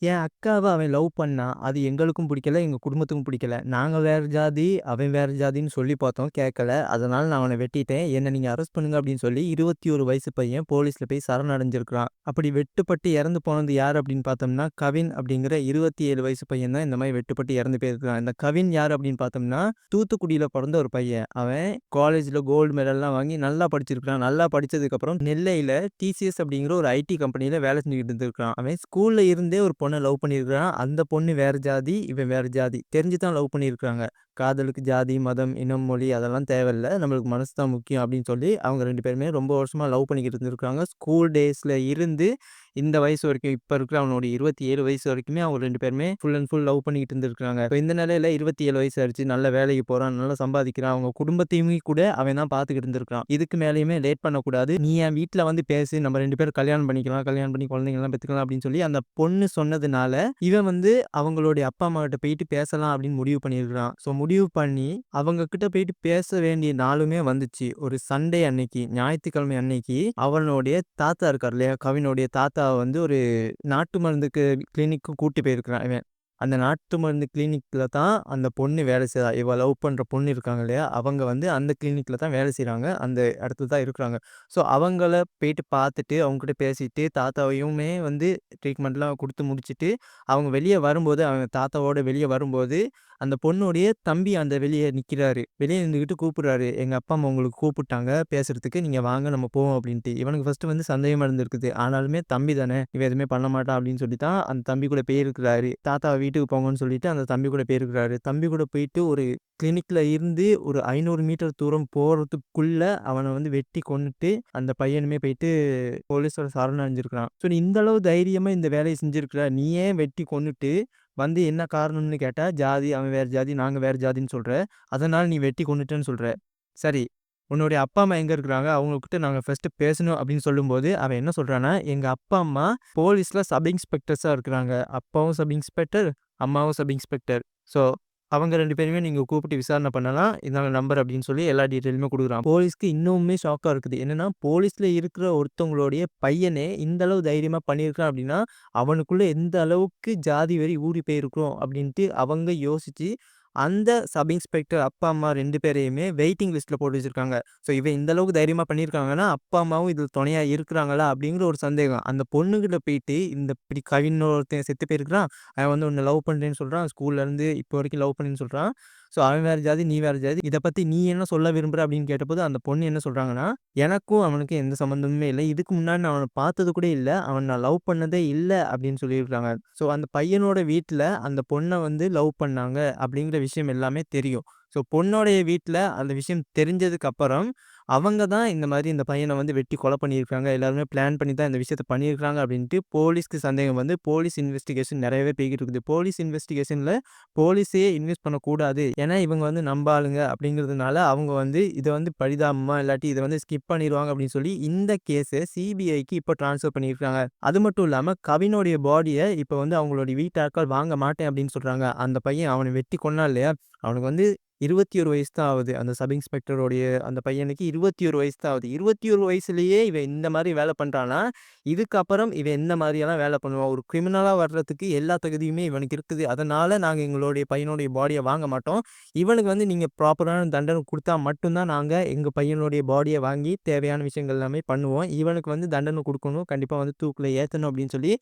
என் அக்காவை அவன் லவ் பண்ணான். அது எங்களுக்கும் பிடிக்கல, எங்கள் குடும்பத்துக்கும் பிடிக்கல. நாங்கள் வேறு ஜாதி, அவன் வேறு ஜாதின்னு சொல்லி பார்த்தோம், கேட்கல. அதனால் நான் அவனை வெட்டிட்டேன். என்னை நீங்கள் அரெஸ்ட் பண்ணுங்க அப்படின்னு சொல்லி 21 வயசு பையன் போலீஸில் போய் சரணடைஞ்சிருக்கிறான். அப்படி வெட்டுப்பட்டு இறந்து போனது யார் அப்படின்னு பார்த்தோம்னா, கவின் அப்படிங்கிற 27 வயசு பையன் தான் இந்த மாதிரி வெட்டுப்பட்டு இறந்து போயிருக்கான். இந்த கவின் யார் அப்படின்னு பார்த்தோம்னா, தூத்துக்குடியில் பிறந்த ஒரு பையன். அவன் காலேஜில் கோல்டு மெடல்லாம் வாங்கி நல்லா படிச்சிருக்கிறான் நல்லா படிச்சதுக்கப்புறம் நெல்லையில் டிசிஎஸ் அப்படிங்கிற ஒரு ஐடி கம்பெனியில் வேலை செஞ்சுக்கிட்டு இருந்திருக்கான். அவன் ஸ்கூலில் இருந்தே ஒரு பொண்ணு லவ் பண்ணியிருக்கான். அந்த பொண்ணு வேற ஜாதி, இவன் வேற ஜாதி. தெரிஞ்சு தான் லவ் பண்ணியிருக்காங்க. காதலுக்கு ஜாதி, மதம், இனம், மொழி அதெல்லாம் தேவையில்ல. நம்மளுக்கு மனசு தான் முக்கியம் அப்படின்னு சொல்லி அவங்க ரெண்டு பேருமே ரொம்ப வருஷமாக லவ் பண்ணிக்கிட்டு இருந்திருக்காங்க. ஸ்கூல் டேஸில் இருந்து இந்த வயசு வரைக்கும் இப்போ இருக்கிற அவனுடைய 27 வயசு வரைக்குமே அவங்க ரெண்டு பேருமே ஃபுல் அண்ட் ஃபுல் லவ் பண்ணிக்கிட்டு இருந்திருக்காங்க. இப்போ இந்த நிலையில 27 வயசு ஆயிடுச்சு நல்ல வேலைக்கு போகிறான் நல்லா சம்பாதிக்கிறான். அவங்க குடும்பத்தையுமே கூட அவன் தான் பார்த்துக்கிட்டு இருந்திருக்கான். இதுக்கு மேலேயுமே லேட் பண்ணக்கூடாது. நீ என் வீட்டில் வந்து பேசி நம்ம ரெண்டு பேரும் கல்யாணம் பண்ணிக்கலாம். கல்யாணம் பண்ணி குழந்தைங்கலாம் பெற்றுக்கலாம் அப்படின்னு சொல்லி அந்த பொண்ணு சொன்னதுனால, இவன் வந்து அவங்களுடைய அப்பா, அம்மா கிட்ட போயிட்டு பேசலாம் அப்படின்னு முடிவு பண்ணியிருக்கிறான் ஸோ முடிவு பண்ணி அவங்க கிட்ட போயிட்டு பேச வேண்டிய நாளுமே வந்துச்சு. ஒரு சண்டே அன்னைக்கு, ஞாயிற்றுக்கிழமை அன்னைக்கு அவனுடைய தாத்தா இருக்கார் இல்லையா? கவினுடைய தாத்தா வந்து ஒரு நாட்டு மருந்துக்கு கிளினிக்கு கூட்டி போயிருக்கிறான் இவன். அந்த நாட்டு மருந்து கிளினிக்ல தான் அந்த பொண்ணு வேலை செய்றா. இவ லவ் பண்ணுற பொண்ணு இருக்காங்க இல்லையா? அவங்க வந்து அந்த கிளினிக்கில் தான் வேலை செய்கிறாங்க அந்த இடத்துல தான் இருக்கிறாங்க. ஸோ அவங்கள போயிட்டு பார்த்துட்டு, அவங்ககிட்ட பேசிட்டு, தாத்தாவையுமே வந்து ட்ரீட்மெண்ட்லாம் கொடுத்து முடிச்சுட்டு, அவங்க வெளியே வரும்போது, அவங்க தாத்தாவோட வெளியே வரும்போது, அந்த பொண்ணுடைய தம்பி அந்த வெளியே நிற்கிறாரு வெளியே நின்றுக்கிட்டு கூப்பிடுறாரு. எங்கள் அப்பா, அம்மா உங்களுக்கு கூப்பிட்டாங்க பேசுறதுக்கு. நீங்கள் வாங்க நம்ம போவோம்" அப்படின்ட்டு. இவனுக்கு ஃபர்ஸ்ட்டு வந்து சந்தேகமாக இருந்திருக்குது. ஆனாலுமே தம்பி தானே, இவன் எதுவுமே பண்ண மாட்டான் அப்படின்னு சொல்லி தான் அந்த தம்பி கூட போயிருக்கிறாரு. தாத்தா வீட்டுக்கு போங்கன்னு சொல்லிட்டு அந்த தம்பி கூட போயிருக்கிறாரு. தம்பி கூட போயிட்டு ஒரு கிளினிக்ல இருந்து ஒரு ஐநூறு மீட்டர் தூரம் போறதுக்குள்ள அவனை வந்து வெட்டி கொண்டுட்டு அந்த பையனுமே போயிட்டு போலீஸோட சரணடைஞ்சிருக்கிறான். ஸோ நீ இந்த அளவு தைரியமா இந்த வேலையை செஞ்சிருக்கிற. நீ ஏன் வெட்டி கொண்டுட்டு வந்து என்ன காரணம்னு கேட்டா, ஜாதி அவன் வேற ஜாதி, நாங்க வேற ஜாதின்னு சொல்கிற அதனால நீ வெட்டி கொண்டுட்டேன்னு சொல்ற. சரி, உன்னுடைய அப்பா, அம்மா எங்க இருக்கிறாங்க? அவங்ககிட்ட நாங்க ஃபஸ்ட்டு பேசணும் அப்படின்னு சொல்லும்போது, அவன் என்ன சொல்றான்னா, எங்க அப்பா, அம்மா போலீஸ்ல சப் இன்ஸ்பெக்டர்ஸா இருக்கிறாங்க. அப்பாவும் சப் இன்ஸ்பெக்டர், அம்மாவும் சப் இன்ஸ்பெக்டர். ஸோ அவங்க 2 பேரையுமே நீங்க கூப்பிட்டு விசாரணை பண்ணலாம். இந்தாங்க நம்பர் அப்படின்னு சொல்லி எல்லா டீட்டெயிலுமே குடுக்குறான். போலீஸ்க்கு இன்னமுமே ஷாக்கா இருக்குது. என்னன்னா, போலீஸ்ல இருக்கிற ஒருத்தவங்களுடைய பையனே இந்த அளவு தைரியமா பண்ணியிருக்கான் அப்படின்னா, அவனுக்குள்ள எந்த அளவுக்கு ஜாதி வெறி ஊறி போயிருக்கும் அப்படின்ட்டு அவங்க யோசிச்சு, அந்த சப் இன்ஸ்பெக்டர் அப்பா, அம்மா ரெண்டு பேரையுமே வெயிட்டிங் லிஸ்ட்ல போட்டு வச்சிருக்காங்க. ஸோ இவன் இந்த அளவுக்கு தைரியமா பண்ணியிருக்காங்கன்னா, அப்பா, அம்மாவும் இதில் துணையா இருக்கிறாங்களா? அப்படிங்கிற ஒரு சந்தேகம். அந்த பொண்ணுகிட்ட போயிட்டு இந்த இப்படி கவின் ஒருத்தன் செத்து போயிருக்கிறான். அவன் வந்து ஒன்று லவ் பண்றேன்னு சொல்றான். ஸ்கூல்ல இருந்து இப்போ வரைக்கும் லவ் பண்ணேன்னு சொல்றான். ஸோ அவன் வேறு ஜாதி, நீ வேற ஜாதி. இதை பற்றி நீ என்ன சொல்ல விரும்புற அப்படின்னு கேட்டபோது, அந்த பொண்ணு என்ன சொல்கிறாங்கன்னா எனக்கும் அவனுக்கும் எந்த சம்மந்தமுமே இல்லை இதுக்கு முன்னாடி நான் அவனை பார்த்தது கூட இல்லை அவன் நான் லவ் பண்ணதே இல்லை அப்படின்னு சொல்லியிருக்காங்க. ஸோ அந்த பையனோட வீட்டில் அந்த பொண்ணை வந்து லவ் பண்ணாங்க அப்படிங்கிற விஷயம் எல்லாமே தெரியும். ஸோ பொண்ணோடைய வீட்டில் அந்த விஷயம் தெரிஞ்சதுக்கப்புறம் அவங்க தான் இந்த மாதிரி இந்த பையனை வந்து வெட்டி கொலை பண்ணியிருக்காங்க. எல்லாருமே பிளான் பண்ணி தான் இந்த விஷயத்த பண்ணியிருக்காங்க அப்படின்ட்டு போலீஸ்க்கு சந்தேகம் வந்து போலீஸ் இன்வெஸ்டிகேஷன் நிறையவே போய்கிட்டு இருக்குது. போலீஸ் இன்வெஸ்டிகேஷனில் போலீஸே இன்வெஸ்ட் பண்ணக்கூடாது. ஏன்னா இவங்க வந்து நம்ப ஆளுங்க அப்படிங்கிறதுனால, அவங்க வந்து இதை வந்து பரிதாபமாக இல்லாட்டி இதை வந்து ஸ்கிப் பண்ணிடுவாங்க அப்படின்னு சொல்லி, இந்த கேஸை சிபிஐக்கு இப்போ ட்ரான்ஸ்ஃபர் பண்ணியிருக்காங்க. அது மட்டும் இல்லாமல் கவினுடைய பாடியை இப்போ வந்து அவங்களுடைய வீட்டாட்கள் வாங்க மாட்டேன் அப்படின்னு சொல்கிறாங்க அந்த பையன் அவனை வெட்டி கொண்டான் இல்லையா? அவனுக்கு வந்து 21 வயசு தான் ஆகுது. அந்த சப் இன்ஸ்பெக்டருடைய அந்த பையனுக்கு 21 வயசு தான் ஆகுது. 21 வயசுலயே இவன் இந்த மாதிரி வேலை பண்றான்னா, இதுக்கப்புறம் இவன் எந்த மாதிரியெல்லாம் வேலை பண்ணுவான்? ஒரு கிரிமினலா வர்றதுக்கு எல்லா தகுதியுமே இவனுக்கு இருக்குது. அதனால நாங்க எங்களுடைய பையனுடைய பாடியை வாங்க மாட்டோம். இவனுக்கு வந்து நீங்க ப்ராப்பரான தண்டனை கொடுத்தா மட்டும் தான் நாங்க எங்க பையனுடைய பாடியை வாங்கி தேவையான விஷயங்கள் எல்லாமே பண்ணுவோம். இவனுக்கு வந்து தண்டனை கொடுக்கணும் கண்டிப்பா வந்து தூக்குல ஏத்தணும் அப்படின்னு சொல்லி,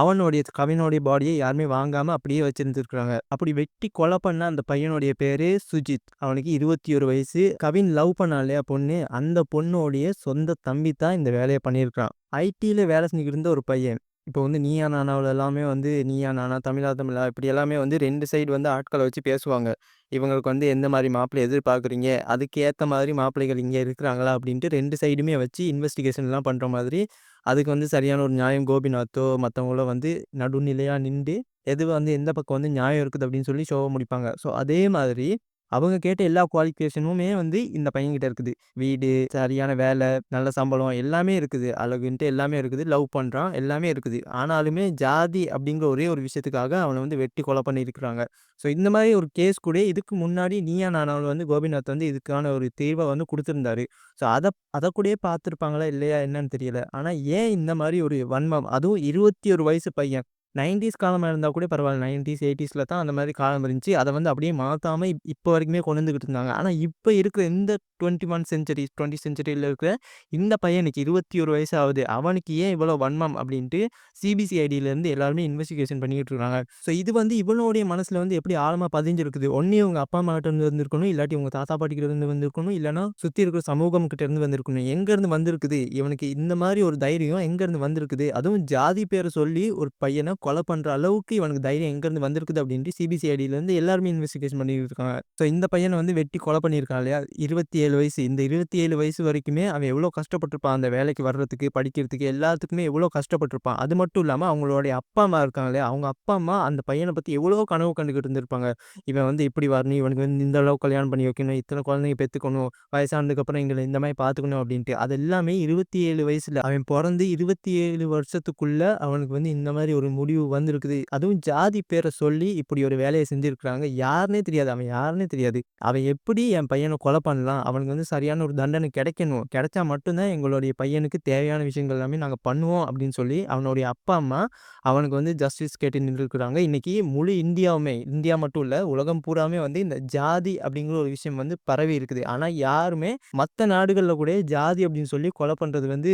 அவனுடைய கவினுடைய பாடியை யாருமே வாங்காம அப்படியே வச்சுருந்துருக்குறாங்க அப்படி வெட்டி கொலை பண்ண அந்த பையனுடைய பேரு சுஜித். அவனுக்கு 21 வயசு. கவின் லவ் பண்ணான் இல்லையா பொண்ணு, அந்த பொண்ணோடைய சொந்த தம்பி தான் இந்த வேலையை பண்ணியிருக்கிறான் ஐடியில் வேலை செஞ்சுக்கிட்டு இருந்த ஒரு பையன். இப்போ வந்து நீயா நானாவில் எல்லாமே வந்து நீயா நானா, தமிழா தமிழா இப்படி எல்லாமே வந்து ரெண்டு சைடு வந்து ஆட்களை வச்சு பேசுவாங்க. இவங்களுக்கு வந்து எந்த மாதிரி மாப்பிள்ளை எதிர்பார்க்குறீங்க? அதுக்கு மாதிரி மாப்பிள்ளைகள் இங்கே இருக்கிறாங்களா? அப்படின்ட்டு ரெண்டு சைடுமே வச்சு இன்வெஸ்டிகேஷன்லாம் பண்ணுற மாதிரி, அதுக்கு வந்து சரியான ஒரு நியாயம் கோபிநாத்தோ மற்றவங்களோ வந்து நடுநிலையாக நின்று எது வந்து எந்த பக்கம் வந்து நியாயம் இருக்குது அப்படின்னு சொல்லி ஷோவ முடிப்பாங்க. ஸோ அதே மாதிரி அவங்க கேட்ட எல்லா குவாலிஃபிகேஷனுமே வந்து இந்த பையன்கிட்ட இருக்குது. வீடு, சரியான வேலை, நல்ல சம்பளம் எல்லாமே இருக்குது. அழகுன்ட்டு எல்லாமே இருக்குது. லவ் பண்ணுறான் எல்லாமே இருக்குது. ஆனாலுமே ஜாதி அப்படிங்கிற ஒரே ஒரு விஷயத்துக்காக அவனை வந்து வெட்டி கொலை பண்ணியிருக்கிறாங்க. ஸோ இந்த மாதிரி ஒரு கேஸ் கூட இதுக்கு முன்னாடி நீயா நானாவுல வந்து கோபிநாத் வந்து இதுக்கான ஒரு தீர்வை வந்து கொடுத்துருந்தாரு ஸோ அதை அதை கூடயே பார்த்துருப்பாங்களா இல்லையா என்னன்னு தெரியல. ஆனால் ஏன் இந்த மாதிரி ஒரு வன்மம்? அதுவும் 21 வயசு பையன். நைன்டிஸ் காலமாக இருந்தால் கூட பரவாயில்ல நைன்டிஸ் எயிட்டிஸில் தான் அந்த மாதிரி காலம் இருந்துச்சு. அதை வந்து அப்படியே மாற்றாமல் இப் வரைக்குமே கொண்டு வந்துக்கிட்டு இருந்தாங்க. ஆனால் இப்போ இருக்கிற இந்த 21 செஞ்சுரி டுவெண்ட்டி செஞ்சுரியில் இருக்கிற இந்த பையனுக்கு 21 வயசு ஆகுது. அவனுக்கு ஏன் இவ்வளோ வன்மம் அப்படின்ட்டு சிபிசிஐடியிலேருந்து எல்லாருமே இன்வெஸ்டிகேஷன் பண்ணிக்கிட்டு இருக்காங்க. ஸோ இது வந்து இவனுடைய மனசில் வந்து எப்படி ஆழமாக பதிஞ்சிருக்குது. ஒன்றே இவங்க அப்பா அம்மாகிட்ட இருந்து வந்திருக்கணும். இல்லாட்டி உங்கள் தாத்தா பாட்டிக்கிட்ட இருந்து வந்திருக்கணும். இல்லைனா சுற்றி இருக்கிற சமூகம் கிட்ட இருந்து வந்திருக்கணும். எங்கேருந்து வந்திருக்குது? இவனுக்கு இந்த மாதிரி ஒரு தைரியம் எங்கேருந்து வந்திருக்குது? அதுவும் ஜாதி பேரை சொல்லி ஒரு பையனை கொலை பண்ணுற அளவுக்கு இவனுக்கு தைரியம் எங்கேருந்து வந்திருக்குது அப்படின்ட்டு சிபிசிஐடியிலேருந்து எல்லாருமே இன்வெஸ்டிகேஷன் பண்ணிட்டு இருக்காங்க. ஸோ இந்த பையனை வந்து வெட்டி கொலை பண்ணியிருக்கான் இல்லையா? 27 வயசு. இந்த 27 வயசு வரைக்குமே அவன் எவ்வளோ கஷ்டப்பட்டிருப்பான் அந்த வேலைக்கு வர்றதுக்கு, படிக்கிறதுக்கு எல்லாத்துக்குமே எவ்வளோ கஷ்டப்பட்டிருப்பான் அது மட்டும் இல்லாமல் அவங்களுடைய அப்பா, அம்மா இருக்காங்க இல்லையா? அவங்க அப்பா, அம்மா அந்த பையனை பற்றி எவ்வளோ கனவு கண்டுகிட்டு இருந்திருப்பாங்க. இவன் வந்து இப்படி வரணும். இவனுக்கு வந்து இந்த அளவுக்கு கல்யாணம் பண்ணி வைக்கணும். இத்தனை குழந்தைங்க பெற்றுக்கணும் வயசானதுக்கப்புறம் எங்களை இந்த மாதிரி பார்த்துக்கணும் அப்படின்ட்டு. அது எல்லாமே 27 வயசுல அவன் பிறந்து இருபத்தி ஏழு வருஷத்துக்குள்ளே அவனுக்கு வந்து இந்த மாதிரி ஒரு முடிவு வந்திருக்குது. அதுவும் ஜாதி பேரை சொல்லி இப்படி ஒரு வேலையை செஞ்சிருக்கிறாங்க. யாருன்னே தெரியாது. அவன் யாருன்னே தெரியாது. அவன் எப்படி என் பையனை கொலை பண்ணலாம்? அவனுக்கு வந்து சரியான ஒரு தண்டனை கிடைக்கணும். கிடைச்சா மட்டும் தான் எங்களுடைய பையனுக்கு தேவையான விஷயங்கள் எல்லாமே நாங்கள் பண்ணுவோம் அப்படின்னு சொல்லி அவனுடைய அப்பா, அம்மா அவனுக்கு வந்து ஜஸ்டிஸ் கேட்டு நின்றுருக்குறாங்க. இன்னைக்கு முழு இந்தியாவுமே இந்தியா மட்டும் இல்ல, உலகம் பூராமே வந்து இந்த ஜாதி அப்படிங்கிற ஒரு விஷயம் வந்து பரவி இருக்குது. ஆனா யாருமே மற்ற நாடுகள்ல கூட ஜாதி அப்படின்னு சொல்லி கொலை பண்றது வந்து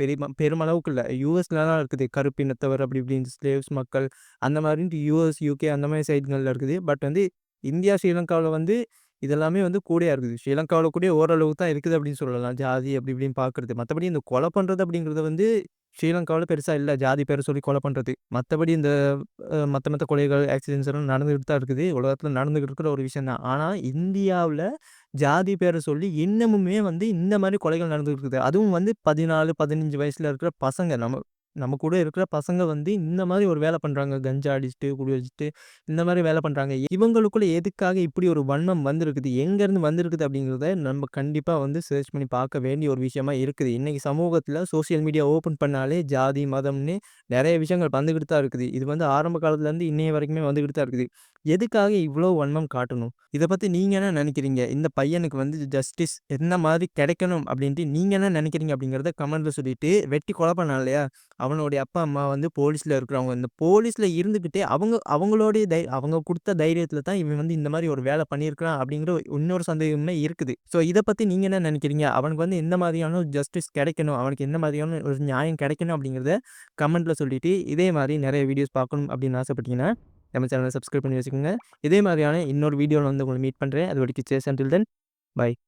பெரிய பெருமளவுக்கு இல்லை யூஎஸ்லலாம் இருக்குது. கருப்பினத்தவர் அப்படி இப்படின்னு ஸ்லேவ்ஸ் மக்கள் அந்த மாதிரின்ட்டு யூஎஸ் யூகே அந்த மாதிரி சைடுகளில் இருக்குது. பட் வந்து இந்தியா, ஸ்ரீலங்காவில் வந்து இதெல்லாமே வந்து கூடையாக இருக்குது. ஸ்ரீலங்காவில் கூட ஓரளவுக்கு தான் இருக்குது அப்படின்னு சொல்லலாம். ஜாதி அப்படி இப்படின்னு பார்க்குறது. மற்றபடி இந்த கொலை பண்ணுறது அப்படிங்கிறது வந்து ஸ்ரீலங்காவில் பெருசாக இல்லை ஜாதி பேரை சொல்லி கொலை பண்ணுறது மற்றபடி இந்த மற்ற மற்ற கொலைகள், ஆக்சிடென்ட்ஸ் எல்லாம் நடந்துக்கிட்டு தான் இருக்குது. உலகத்தில் நடந்துக்கிட்டு இருக்கிற ஒரு விஷயம் தான். ஆனால் இந்தியாவில் ஜாதி பேரை சொல்லி இன்னமுமே வந்து இந்த மாதிரி கொலைகள் நடந்துகிட்டு இருக்குது. அதுவும் வந்து பதினாலு பதினஞ்சு வயசில் இருக்கிற பசங்க. நம்ம நம்ம கூட இருக்கிற பசங்க வந்து இந்த மாதிரி ஒரு வேலை பண்ணுறாங்க கஞ்சா அடிச்சுட்டு, குடி வச்சுட்டு இந்த மாதிரி வேலை பண்ணுறாங்க இவங்களுக்குள்ள எதுக்காக இப்படி ஒரு வன்மம் வந்திருக்குது? எங்கேருந்து வந்திருக்குது? அப்படிங்கிறத நம்ம கண்டிப்பாக வந்து சர்ச் பண்ணி பார்க்க வேண்டிய ஒரு விஷயமா இருக்குது. இன்றைக்கி சமூகத்தில் சோசியல் மீடியா ஓப்பன் பண்ணாலே ஜாதி, மதம்னு நிறைய விஷயங்கள் வந்துக்கிட்டு தான் இருக்குது. இது வந்து ஆரம்ப காலத்துலேருந்து இன்னைய வரைக்குமே வந்துக்கிட்டு தான் இருக்குது. எதுக்காக இவ்வளோ வன்மம் காட்டணும்? இதை பற்றி நீங்கள் என்ன நினைக்கிறீங்க இந்த பையனுக்கு வந்து ஜஸ்டிஸ் என்ன மாதிரி கிடைக்கணும் அப்படின்ட்டு நீங்கள் என்ன நினைக்கிறீங்க அப்படிங்கிறத கமெண்ட்டில் சொல்லிட்டு வெட்டி கொலை பண்ணலாம் இல்லையா? அவனுடைய அப்பா, அம்மா வந்து போலீஸில் இருக்கிறவங்க. இந்த போலீஸில் இருந்துக்கிட்டே அவங்க அவங்களுடைய தை அவங்க கொடுத்த தைரியத்தில் தான் இவன் வந்து இந்த மாதிரி ஒரு வேலை பண்ணியிருக்கிறான் அப்படிங்கிற இன்னொரு சந்தேகமே இருக்குது. ஸோ இதை பற்றி நீங்கள் என்ன நினைக்கிறீங்க அவனுக்கு வந்து எந்த மாதிரியான ஜஸ்டிஸ் கிடைக்கணும்? அவனுக்கு எந்த மாதிரியான ஒரு நியாயம் கிடைக்கணும்? அப்படிங்கிறத கமெண்ட்டில் சொல்லிட்டு இதே மாதிரி நிறைய வீடியோஸ் பார்க்கணும் அப்படின்னு ஆசைப்பட்டீங்கன்னா, நம்ம சேனலை சப்ஸ்கிரைப் பண்ணி வச்சுக்கோங்க. இதே மாதிரியான இன்னொரு வீடியோவில் வந்து உங்களை மீட் பண்ணுறேன் அது வரைக்கும் சேஸ் அண்டில் தென் பை.